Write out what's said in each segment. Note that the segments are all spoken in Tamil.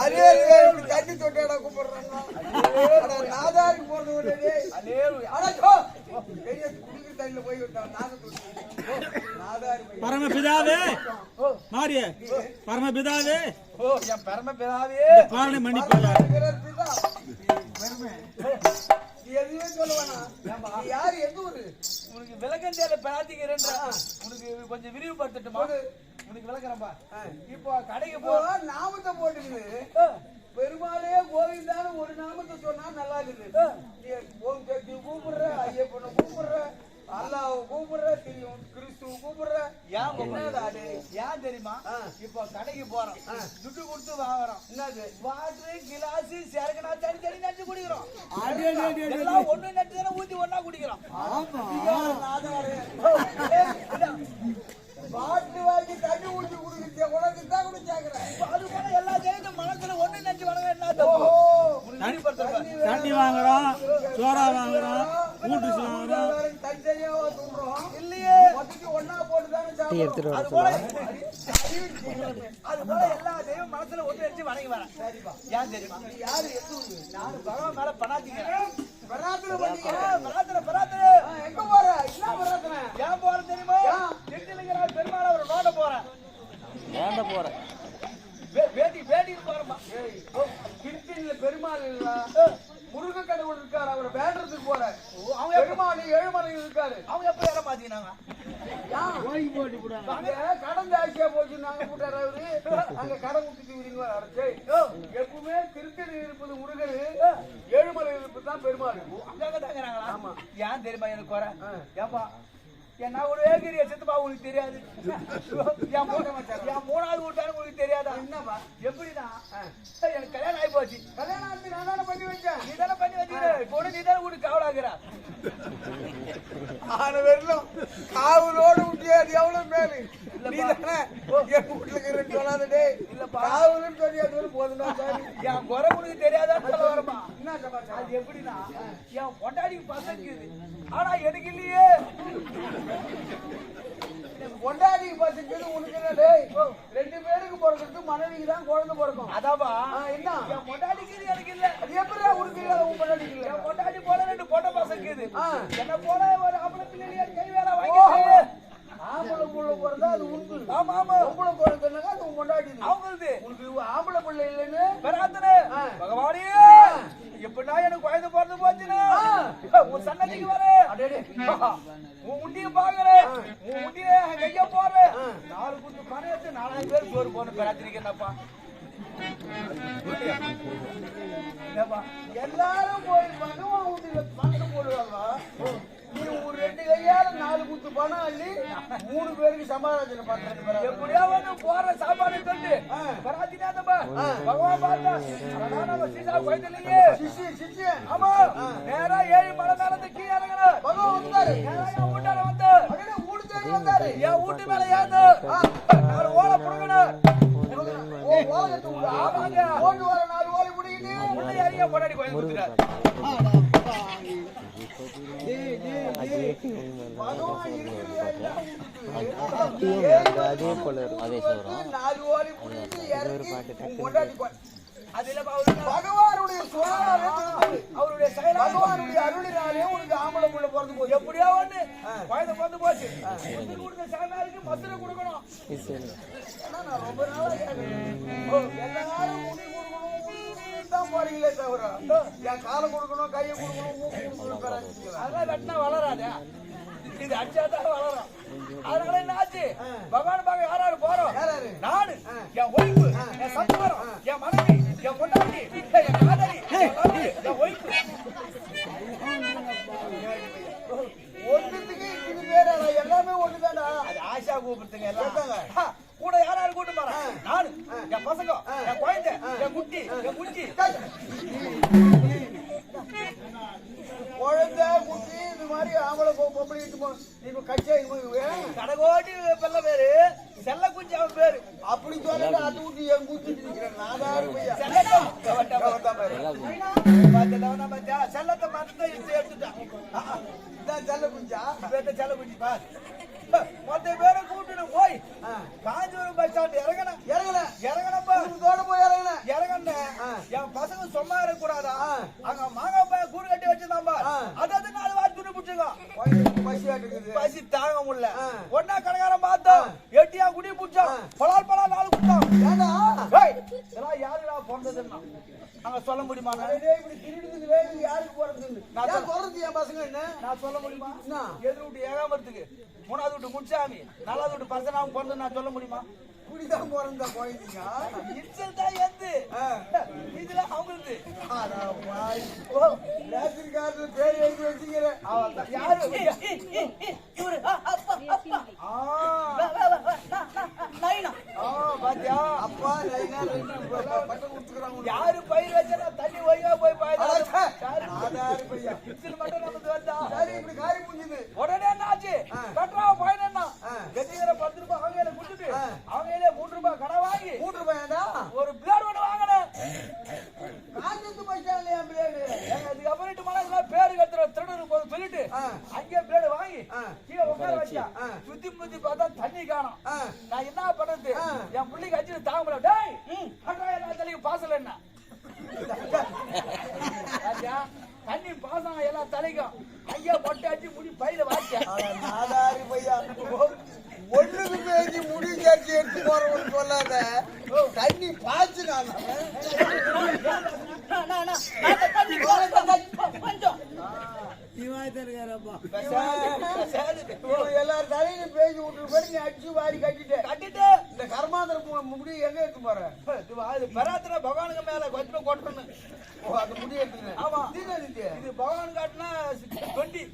அரே அரே, இப்படி தண்ணி தொட்டாடா கூப்பிடுறாங்க. அட, நாதாருக்கு போறது ஒரு டேய். அட, சோ. பெரிய குடிக்கிற தண்ணியில போய் விட்டான் நாங்க தொட்டு. நாதாரி போய் பரமபிதாவே மாறிய பரமபிதாவே. ஓ என் பரம பிதாவே பாரணை பிதா. பெருமை. நீ எதுவுமே யாரு? எந்த ஊரு? உனக்கு விளக்கஞ்சேல பிரார்த்திக்கிறேன்றா. உனக்கு கொஞ்சம் விரிவுபடுத்தட்டுமா? உனக்கு விளக்குறேன்பா. இப்போ கடைக்கு போ. இப்போ நாமத்தை போட்டுக்குது பெருமாளே கோவிந்தான்னு ஒரு நாமத்தை சொன்னா நல்லா இருக்குது. ஓம் சக்தி கூப்பிடுற ஐயப்பனை கூப்பிடுற அல்லாஹ் கூப்பிடுற தெரியும் கிறிஸ்துவ கூப்பிடுற ஏன்? டேய்? ஏன் தெரியுமா. இப்போ கடைக்கு போறோம். துட்டு கொடுத்து வாங்குறோம். என்னது? வாட்டர் கிளாஸ் சரக்குனா தனி தனி நட்டு குடிக்கிறோம். எல்லாம் ஒண்ணு நட்டு தானே ஊத்தி ஒண்ணா குடிக்கிறோம். நாதாரு. பாட்டு வாங்கி தண்ணி ஊற்றி குடிக்கிற உனக்கு தான் கூட கேட்கிறேன் அது போல எல்லா ஜெயத்தும் மனசுல ஒண்ணு நட்டு வணங்க என்ன தண்ணி வாங்குறோம் சோறா வாங்குறோம் ஊட்டுச்சு வாங்குறோம். தனித்தனியாவா தூண்டுறோம் இல்லையே. ஒண்ணா போட்டு தானே அது போல அது போல எல்லா தெய்வம் மனசுல ஒண்ணு வச்சு வணங்கி வரேன். ஏன் தெரியுமா? யாரு? ஊரு நான் பகவான் மேல பண்ணீங்க பராத்திர பராத்திர ஆ, எங்க போற? என்ன வராத்துல ஏன் போறேன் தெரியுமா ஏன்? திருத்தலிங்கிறார் பெருமாள் அவர் நோண்ட போறேன் ஏண்ட போற? வேட்டி வேட்டிக்கு போறேம்மா கிருஷ்ணன்ல பெருமாள் இல்ல முருக கடவுள் இருக்காரு அவரை வேண்டறதுக்கு போற. அவங்க பெருமாள் ஏழுமலையில் இருக்காரு. அவங்க எப்ப மாத்திக்கினாங்க அங்க கடன் ஜாஸ்தியா போச்சு நாங்க அவரு அங்க கடன் விட்டுட்டு விடுங்க அரசே எப்பவுமே திருத்தணி இருப்பது முருகர் ஏழுமலை இருப்பது தான் பெருமாள். அங்கங்க தாங்கிறாங்களா? ஆமா. ஏன் தெரியுமா எனக்கு குறை. ஏப்பா ஏன் நான் ஒரு ஏகிரிய சித்தப்பா உனக்கு தெரியாது. என் மூணு- என் மூணாவது வீட்டாரு உனக்கு தெரியாதா? என்னப்பா? எப்படின்னா எனக்கு கல்யாணம் ஆகி போச்சு கல்யாணம் ஆச்சு நான் தானே பண்ணி வச்சேன். நீ தானே பண்ணி வச்சுக்கிற? இப்போ நீ தானே உனக்கு கவலாக்குற? ஆன வரலும் காவலோடு விட்டு அது எவ்வளவு மேலு? என் குறை உனக்கு தெரியாதான்னு சொல்ல வரமா என்ன அது எப்படின்னா என் பொண்டாடிக்கு பசங்குது. ஆனா எனக்கு இல்லையே. பொண்டாட்டிக்கு பசங்க உனக்கு என்ன ரெண்டு பேருக்கு பிறக்கிறது மனைவிக்கு தான் குழந்தை பிறக்கும். ஆ, என்ன? என் பொண்டாடிக்கு எனக்கு இல்ல. அது எப்படிடா உனக்கு உன் பொண்டாட்டிக்கு இல்ல? என் பொண்டாடி போல ரெண்டு பொட்டை பசங்குது. ஆ. என்ன போல ஒரு ஆம்பளை பிள்ளைய கை வேலை. வாங்கி ஆம்பளை புள்ள பிறந்தா அது உனக்கு ஆமா ஆமா. பொம்பளை குழந்தைனாக்கா அது உன் பொண்டாட்டி அவங்களுது. உனக்கு ஆம்பளை பிள்ளை இல்லைன்னு? பெராத்தனே ஆ. பகவானே எப்படின்னா எனக்கு குழந்தை பிறந்து போச்சுன்னா. உன் சன்னதிக்கு வர. உன் முட்டிய பாக்குறேன் உன் முட்டிய கைய போறேன். நாலு குத்து பணம் நாலாயிரம் பேர் சோறு போன பெராத்திரிக்கு என்னப்பா எல்லாரும் போய் பகவான் வீட்டுல போடுவாங்க நீ ஒரு ரெண்டு கையால நாலு குத்து பணம் அள்ளி மூணு பேருக்கு சமாதான பண்றேன் எப்படியா வந்து போற சாப்பாடு பகவான் பார்த்தா. நம்ம சீசா போயிட்டு சிச்சி ஆமா. நேரா ஏழு மேல இருந்து கீழே இறங்குறேன் பகவான் வந்தாரு. நேரா என் வீட்டால வந்து அடடே ஊடு தேடி வந்தாரு. என் வீட்டு மேல ஏந்து நாலு ஓலை புடுங்கணும் ஆமாங்க. ஓட்டு வர நாலு ஓலை பிடிக்கிட்டு உள்ள ஏறிய பொண்டாடி கோயில் அதே போல இருக்கும் அதே சொல்றோம் அது பகவானுடைய அவருடைய பகவானுடைய அருளினாலே உனக்கு ஆம்பளை புள்ள பிறந்து போச்சு எப்படியா ஒண்ணு குழந்தை பிறந்து போச்சு கொடுத்த மதுரை கொடுக்கணும் ரொம்ப நாளா போறீங்களே தவிர, என் காலை கொடுக்கணும், கையை கொடுக்கணும், மூக்கு கொடுக்கணும்? அதெல்லாம் வெட்டினா வளராதே. இது அடிச்சாதான் வளரும். அதனால என்ன ஆச்சு? பகவான் பார்க்க யார் யாரு போறோம். யாராரு? நானு என் ஒய்ஃபு என் சத்துவரம் என் மனைவி என் பொண்டாட்டி என் காதலி என் ஒய்ஃபு. ஒண்ணுத்துக்கு இத்தனை பேரா? எல்லாமே ஒண்ணுதான்டா. அது ஆஷா கூப்பிடுத்துங்க எல்லாம் கேட்டாங்க. ஆ, கூட யார் யாரு கூட்டு போறேன் நானு என் பசங்க என் குழந்தை என் குட்டி என் குஞ்சி குழந்தை, குட்டி, இது மாதிரி ஆம்பளை பொ- பொம்பளை இட்டு போ- இப்ப கச்சா இவங்க வேணும். கடகோட்டி பிள்ளை பேரு செல்ல குஞ்சு அவன் பேரு அப்படி சொல்லிட்டு அது விட்டு என். செல்லத்தா கவட்டா கவர்தான் பாரு. பார்த்தா செல்லத்தை பார்த்து எடுத்து எடுத்துட்டான் இதான் செல்ல குஞ்சா? இப்ப செல்ல குஞ்சு பார் மொத்த பேரை கூட்டிட்டு போய். காஞ்சிபுரம் பஸ் ஸ்டாண்ட் இறங்கினேன் இறங்கல இறங்கினப்ப குடும்பத்தோட போய் இறங்கல இறங்கினேன் ஆ. என் பசங்க சும்மா அங்க சொல்ல முடியுமா இப்படி திருடுதுங்களே, இது யாருக்கு போறதுன்னு? நான் போறது என் பசங்க என்ன? நான் சொல்ல முடியுமா? எதிர் வீட்டு ஏகாமரத்துக்கு மூணாவது வீட்டு முன்சாமி நாலாவது வீட்டு பசனாவும் பிறந்து நான் சொல்ல முடியுமா இப்படிதான் பிறந்தா குழந்தைங்க. இன்சல்ட்டா எந்து ஆ. இதுல அவங்களுக்கு ரேஷன் கார்டுல பேர் எழுதி வச்சுக்கிற. அவன் யாரு இவரு ஆ, அப்பா அப்பா ஆ, வா, வா, வா, வா, நா- நா- நா- நைனா ஆ, பாத்தியா அப்பா, நைனா, ரெண்டு ப- ப- பட்டம் கொடுத்துக்கிறாங்க உனக்கு. யாரு பயிர் வச்சா தண்ணி ஒய்யா போய் பாயுது அட, ச்சே. யாரு ஆதாரி பையா. இன்சல் மட்டும் நமக்கு வந்தா சரி, இப்படி காரி புரிஞ்சுது. உடனே என்னாச்சு ஆ. கட்டுறா பையன் என்ன. கட்டிக்கிற பத்து ரூபாய் அவங்க கொடுத்துட்டு ஆ. அவங்க மூன்று ரூபாய் கடை வாங்கி மூன்று பையன்டா? ஒரு பிளேட் ஒன்று வாங்கினேன் ஸ்டாண்ட்ல என் பிள்ளையாடு. ஏங்க, இதுக்கு அப்புறம் மலை பேரு கத்துற திருடரு போது சொல்லிட்டு. அங்கே பிளேடு வாங்கி. கீழே உட்கார வச்சா. சுத்தி முத்தி பார்த்தா தண்ணி காணும். நான் என்ன பண்றது. என் பிள்ளைக்கு அச்சு தாங்க முடியல டேய் அட்ரா எல்லா பாசல் என்ன தண்ணி பாசம் எல்லா தலைக்கும் ஐயா பொட்டை அடிச்சு முடி பையில வாச்சா. அட, நாதாரி பையா. ஒண்ணுக்கு பேசி முடி சேர்த்து எடுத்து போறவன்னு சொல்லாத. தண்ணி பாய்ச்சு நான். எல்லாரும் தலையில பேசி விட்டு போய் நீ அடிச்சு வாரி கட்டிட்ட கட்டிட்டு இந்த கர்மாந்திர முடி எங்க எடுத்து போற இது வா- இது பெராத்திர பகவானுக்கு மேல கொஞ்சம் கொட்டணும் ஓ அந்த முடி எடுத்து ஆமா. இது இது பகவான் காட்டினா டுவெண்ட்டி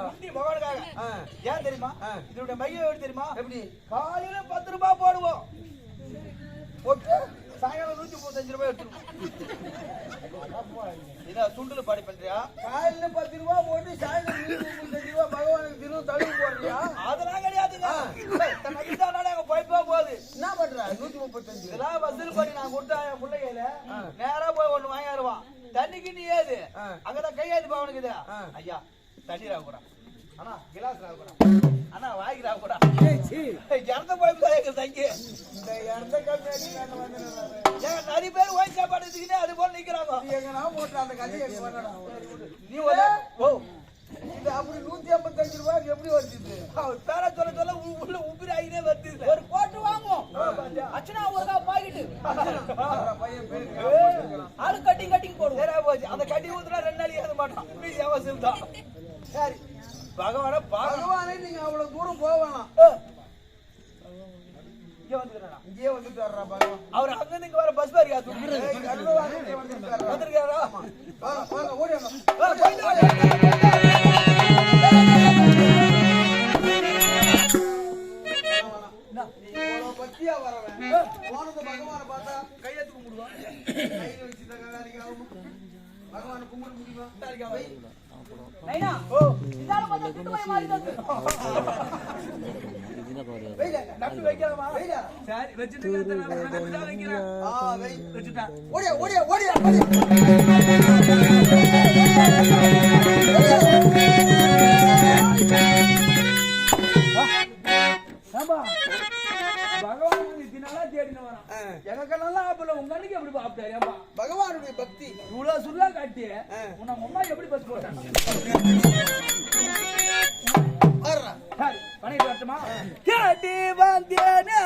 முட்டிடா பகவானுக்காக ஆ. ஏன் தெரியுமா. இதோட மையம் எப்படி தெரியுமா? எப்படி? காலையில பத்து ரூபாய் போடுவோம். போட்டு சாயங்காலம் நூத்தி முப்பத்தஞ்சு ரூபாய் எடுத்துருவோம். இதான் சுண்டுல பாடி பண்றியா? காலையில பத்து ரூபா போட்டு சாயந்தரம் நூத்தி முப்பத்தஞ்சு ரூபா பகவானுக்கு தினம் தழுவு போடுறியா? அதெல்லாம் கிடையாதுங்க. போகுது. என்ன பண்ற? நூத்தி முப்பத்தஞ்சு. இதெல்லாம் வசூல் பண்ணி நான் கொடுத்தா என் பிள்ளைகள நேரா போய் ஒண்ணு வாங்கி வருவான் தண்ணிக்கு நீ ஏது. அங்கதான் கையாது பவனுக்கு இது. ஆ. ஐயா தண்ணி ராகூடா அண்ணா கிளாஸ் ராகூடா அண்ணா ராகூடா இறந்த போய் தங்கி. இந்த வந்து ஏங்க நிறைய பேர் வாங்கி சாப்பாடு அது போல நிக்கிறாங்க. எங்கன்னா போட்டு அந்த பண்ணணும் நீ ஒரு ஓ. இது அப்படி நூத்தி ஐம்பத்தஞ்சு ரூபாய்க்கு எப்படி வருது அவர் பேர சொல்ல உள்ள உப்பிரி ஆகினே வருது ஒரு கோட்டு வாங்குவோம். அச்சனா ஒரு பாக்கெட்டு. ஆளு கட்டிங் கட்டிங் போடுவோம். அந்த கட்டி ஊத்துனா ரெண்டு நாளைக்கு ஏற மாட்டான். அவசியம் தான் சரி. பகவான பகவானே நீங்க அவ்வளவு தூரம் போக வேணாம். இங்க வந்துட்டு வர்றா பகவான் அவர் அங்க இங்க வர பஸ் பாரியா. வந்திருக்காரா? ஓடி பக்தியா வரவன். போனது பகவானை பார்த்தா கையெழுத்து கும்பிடுவான் கையில வச்சுட்டு கதாரிக்கு ஆகுமா? பகவானை கும்பிட முடியுமா? வை. ஓடியா, ஓடியா, ஓடியா, தேடின வரான் உங்க அன்னைக்கு எப்படி பாப்பிட்டாரு ஏம்பா பகவானுடைய பக்தி. இவ்வளவு சுருளா காட்டி உன்னை அம்மா எப்படி பஸ் போட்டாங்க? பண்ணிட்டு வரட்டுமா கேட்டி வந்தேனே